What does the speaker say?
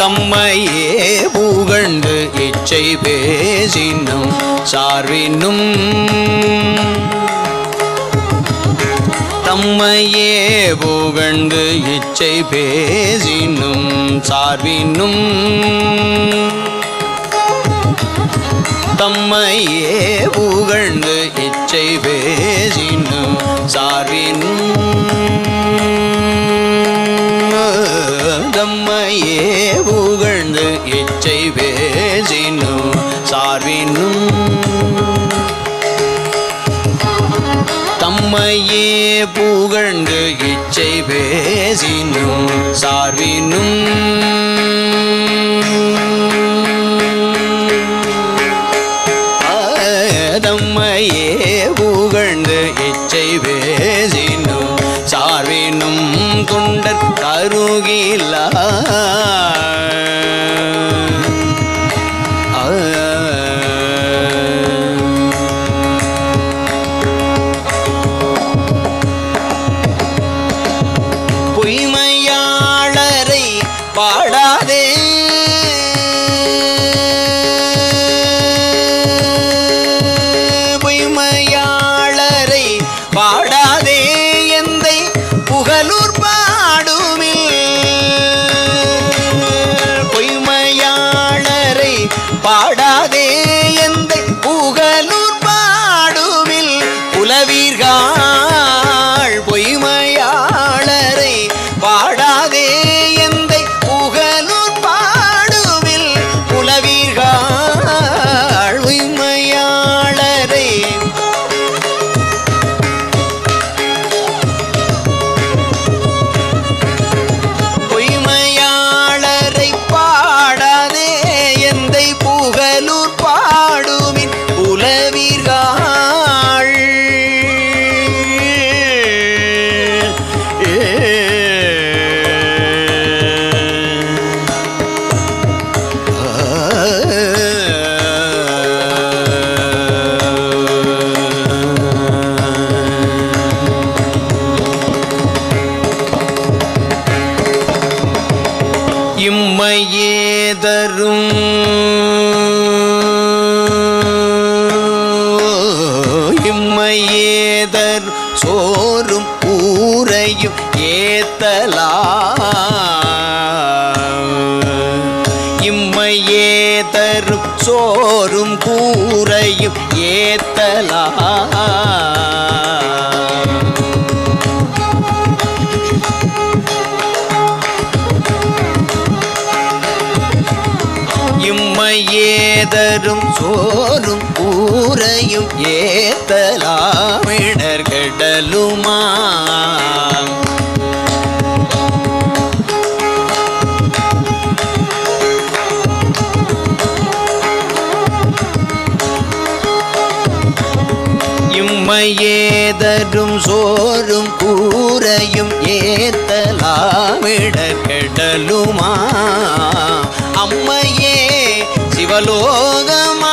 தம்மையே புகழ்ந்து இச்சை பேசினும் சார்வினும் தம்மையே புகழ்ந்து இச்சை பேசினும் சார்வினும் தம்மையே புகழ்ந்து இச்சை பேசினும் சார்வினும் இச்சை வேசினும் சார்வினும். தம்மையே புகழ்ந்து இச்சை பேசினும் சார்வினும். தம்மையே புகழ்ந்து இச்சை பேசினும் சார்பினும் தொண்டர் கருகில பாடாதே. இம்மையேதரும். இம்மையேதர் சோறும் ஊரையும் ஏத்தலா இம்மையேதரும் சோறும் கூரையும் ஏத்தலா இம்மையேதரும் சோறும் ஊரையும் ஏத்தலாமிடர்கடலுமா இம்மையேதரும் சோறும் கூரையும் ஏத்தலாமிடர்கடலுமா அம்மையே சிவலோகமாழ்வதற்கு